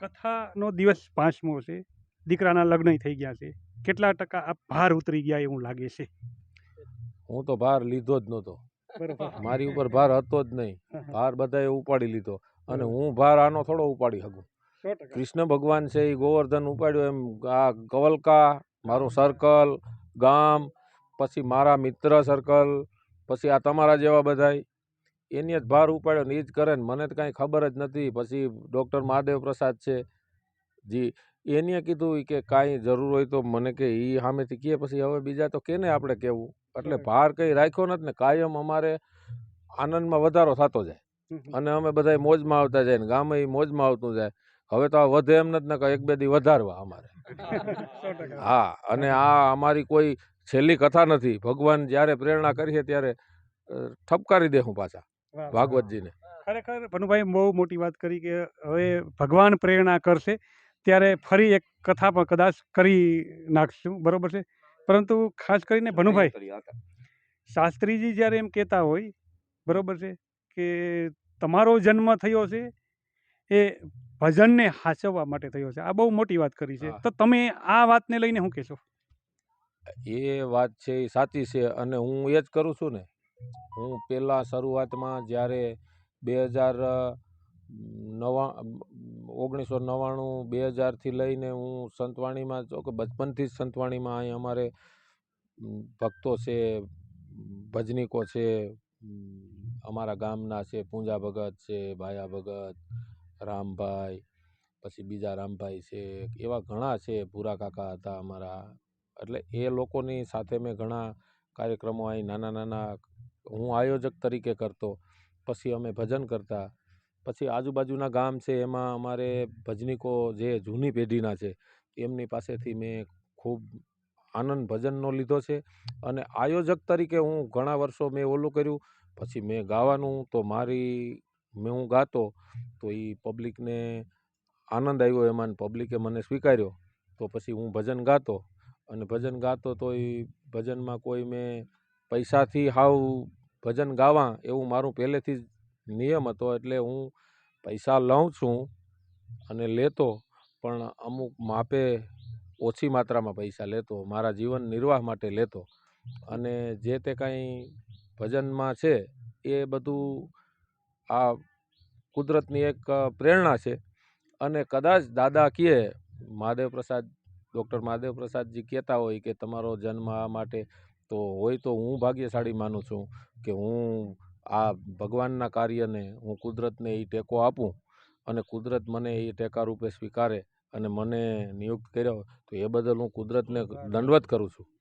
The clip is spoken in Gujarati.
કથાનો દિવસ પાંચમો છે. દીકરાના લગ્ન થઈ ગયા છે. કેટલા ટકા આ ભાર ઉતરી ગયા એવું લાગે છે? હું તો ભાર લીધો જ નહોતો. મારી ઉપર ભાર હતો જ નહીં. ભાર બધાએ ઉપાડી લીધો. અને હું ભાર આનો થોડો ઉપાડી શકું. કૃષ્ણ ભગવાન છે એ ગોવર્ધન ઉપાડ્યો એમ આ કવલકા મારું સર્કલ ગામ પછી મારા મિત્ર સર્કલ પછી આ તમારા જેવા બધાય. એની જ ભાર ઉપાડ્યો ને એ જ કરે ને મને તો કાંઈ ખબર જ નથી. પછી ડૉક્ટર મહાદેવ પ્રસાદ છે. જી એને કીધું કે કાંઈ જરૂર હોય તો મને કે એ સામેથી કહે પછી હવે બીજા તો કેને આપણે કહેવું એટલે. ભાર કંઈ રાખ્યો નથી ને કાયમ અમારે આનંદમાં વધારો થતો જાય. અને અમે બધાય મોજમાં આવતા જાય ને ગામે એ મોજમાં આવતું જાય. હવે તો આ વધે એમ નથી ને એક બે દી વધારવા અમારે. હા અને આ અમારી કોઈ છેલ્લી કથા નથી. ભગવાન જ્યારે પ્રેરણા કરીએ ત્યારે ઠપકારી દે હું પાછા. ભાગવતજીને. ખરેખર ભનુભાઈ બહુ મોટી વાત કરી કે હવે ભગવાન પ્રેરણા કરશે ત્યારે ફરી એક કથા પણ કદાચ કરી નાખશું. બરોબર છે? પરંતુ ખાસ કરીને ભનુભાઈ શાસ્ત્રીજી જ્યારે એમ કહેતા હોય બરોબર છે કે તમારો જન્મ થયો છે એ ભજનને હાચવવા માટે થયો છે. આ બહુ મોટી વાત કરી છે. તો તમે આ વાતને લઈને શું કહેશો? એ વાત છે એ સાચી છે અને હું એ જ કરું છું ને હું પહેલાં શરૂઆતમાં જ્યારે બે હજાર નવા, ઓગણીસો નવ્વાણું, બે હજારથી લઈને હું સંતવાણીમાં જો કે બચપનથી જ સંતવાણીમાં અહીં અમારે ભક્તો છે, ભજનિકો છે, અમારા ગામના છે, પૂંજા ભગત છે, ભાયા ભગત, રામભાઈ, પછી બીજા રામભાઈ છે, એવા ઘણા છે, ભૂરા કાકા હતા અમારા. એટલે એ લોકોની સાથે મેં ઘણા કાર્યક્રમો, અહીં નાના નાના હું આયોજક તરીકે કરતો, પછી અમે ભજન કરતા, પછી આજુબાજુના ગામ છે એમાં અમારે ભજનીકો જે જૂની પેઢીના છે, એમની પાસેથી મેં ખૂબ આનંદ ભજનનો લીધો છે. અને આયોજક તરીકે હું ઘણા વર્ષો મેં ઓલું કર્યું, પછી મેં ગાવાનું તો મારી, મેં હું ગાતો, તો એ પબ્લિકને આનંદ આવ્યો એમાં પબ્લિકે મને સ્વીકાર્યો, તો પછી હું ભજન ગાતો. અને ભજન ગાતો તો એ ભજનમાં કોઈ મેં પૈસાથી હાવ ભજન ગાવા એવું મારું પહેલેથી જ નિયમ હતો એટલે હું પૈસા લઉં છું અને લેતો, પણ અમુક માપે ઓછી માત્રામાં પૈસા લેતો, મારા જીવન નિર્વાહ માટે લેતો. અને જે તે કાંઈ ભજનમાં છે, એ બધું આ કુદરતની એક પ્રેરણા છે. અને કદાચ દાદા કહે મહાદેવ પ્રસાદ ડૉક્ટર મહાદેવ પ્રસાદજી કહેતા હોય કે તમારો જન્મ આ માટે તો હોય તો હું ભાગ્યશાળી માનું છું કે હું આ ભગવાનના કાર્યને હું કુદરતને એ ટેકો આપું અને કુદરત મને એ ટેકા રૂપે સ્વીકારે અને મને નિયુક્ત કર્યો તો એ બદલ હું કુદરતને દંડવત કરું છું.